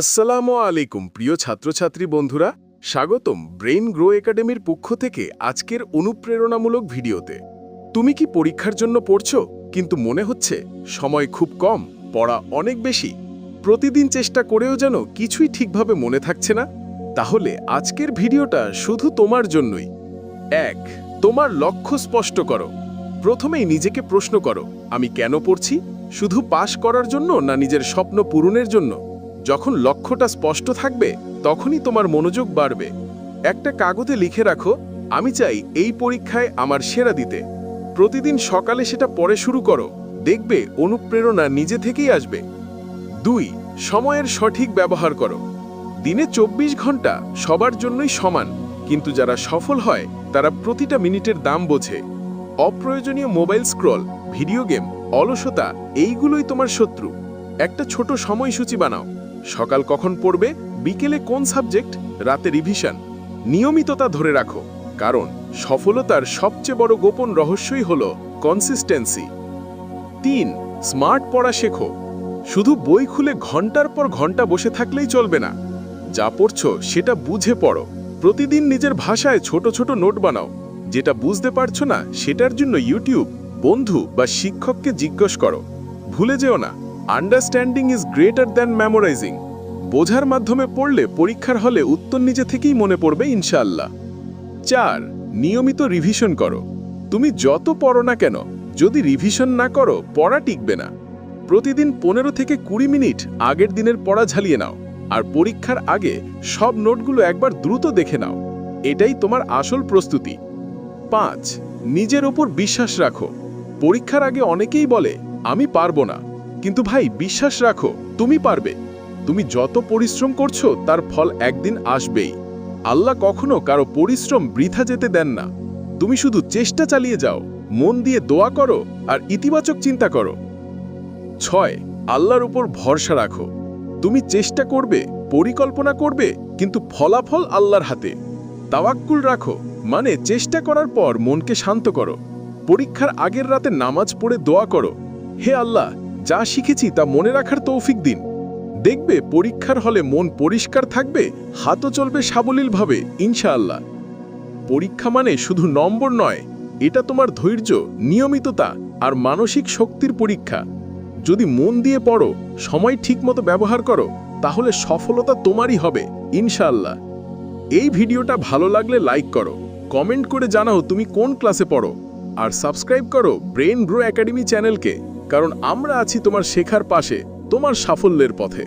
আসসালামু আলাইকুম, প্রিয় ছাত্রছাত্রী বন্ধুরা। স্বাগতম ব্রেইন গ্রো একাডেমির পক্ষ থেকে আজকের অনুপ্রেরণামূলক ভিডিওতে। তুমি কি পরীক্ষার জন্য পড়ছো? কিন্তু মনে হচ্ছে সময় খুব কম, পড়া অনেক বেশি। প্রতিদিন চেষ্টা করেও যেন কিছুই ঠিকভাবে মনে থাকছে না? তাহলে আজকের ভিডিওটা শুধু তোমার জন্যই। এক, তোমার লক্ষ্য স্পষ্ট করো। প্রথমেই নিজেকে প্রশ্ন করো, আমি কেন পড়ছি? শুধু পাশ করার জন্য না নিজের স্বপ্ন পূরণের জন্য? যখন লক্ষ্যটা স্পষ্ট থাকবে, তখনই তোমার মনোযোগ বাড়বে। একটা কাগজে লিখে রাখো, আমি চাই এই পরীক্ষায় আমার সেরা দিতে। প্রতিদিন সকালে সেটা পরে শুরু করো। দেখবে অনুপ্রেরণা নিজে থেকেই আসবে। দুই, সময়ের সঠিক ব্যবহার করো। দিনে চব্বিশ ঘণ্টা সবার জন্যই সমান, কিন্তু যারা সফল হয়, তারা প্রতিটা মিনিটের দাম বোঝে। অপ্রয়োজনীয় মোবাইল স্ক্রল, ভিডিও গেম, অলসতা, এইগুলোই তোমার শত্রু। একটা ছোট সময়সূচি বানাও। সকাল কখন পড়বে, বিকেলে কোন সাবজেক্ট, রাতে রিভিশন নিয়মিততা ধরে রাখো, কারণ সফলতার সবচেয়ে বড় গোপন রহস্যই হল কনসিস্টেন্সি তিন স্মার্ট পড়া শেখো। শুধু বই খুলে ঘণ্টার পর ঘণ্টা বসে থাকলেই চলবে না। যা পড়ছো, সেটা বুঝে পড়ো। প্রতিদিন নিজের ভাষায় ছোট ছোট নোট বানাও। যেটা বুঝতে পারছ না, সেটার জন্য ইউটিউব বন্ধু বা শিক্ষককে জিজ্ঞেস করো। ভুলে যেও না। Understanding is greater than memorising বোঝার মাধ্যমে পড়লে পরীক্ষার হলে উত্তর নিজে থেকেই মনে পড়বে ইনশাল্লাহ চার, নিয়মিত রিভিশন করো। তুমি যত পড়ো না কেন, যদি রিভিশন না করো, পড়া টিকবে না। প্রতিদিন পনেরো থেকে কুড়ি মিনিট আগের দিনের পড়া ঝালিয়ে নাও। আর পরীক্ষার আগে সব নোটগুলো একবার দ্রুত দেখে নাও। এটাই তোমার আসল প্রস্তুতি। পাঁচ, নিজের ওপর বিশ্বাস রাখো। পরীক্ষার আগে অনেকেই বলে, আমি পারব না। কিন্তু ভাই, বিশ্বাস রাখো, তুমি পারবে। তুমি যত পরিশ্রম করছ, তার ফল একদিন আসবেই। আল্লাহ কখনো কারও পরিশ্রম বৃথা যেতে দেন না। তুমি শুধু চেষ্টা চালিয়ে যাও, মন দিয়ে দোয়া করো আর ইতিবাচক চিন্তা করো। ছয়, আল্লাহর উপর ভরসা রাখো। তুমি চেষ্টা করবে, পরিকল্পনা করবে, কিন্তু ফলাফল আল্লাহর হাতে। তাওয়াক্কুল রাখো মানে চেষ্টা করার পর মনকে শান্ত করো। পরীক্ষার আগের রাতে নামাজ পড়ে দোয়া করো। হে আল্লাহ যা শিখেছি তা মনে রাখার তৌফিক দিন। দেখবে পরীক্ষার হলে মন পরিষ্কার থাকবে, হাতও চলবে সাবলীলভাবে, ইনশাআল্লাহ। পরীক্ষা মানে শুধু নম্বর নয়, এটা তোমার ধৈর্য, নিয়মিততা আর মানসিক শক্তির পরীক্ষা। যদি মন দিয়ে পড়ো, সময় ঠিকমতো ব্যবহার করো, তাহলে সফলতা তোমারই হবে, ইনশাআল্লাহ। এই ভিডিওটা ভালো লাগলে লাইক করো, কমেন্ট করে জানাও তুমি কোন ক্লাসে পড়ো, আর সাবস্ক্রাইব করো ব্রেন গ্রো একাডেমি চ্যানেলকে। কারণ আমরা আছি তোমার শেখার পাশে তোমার সাফল্যের পথে।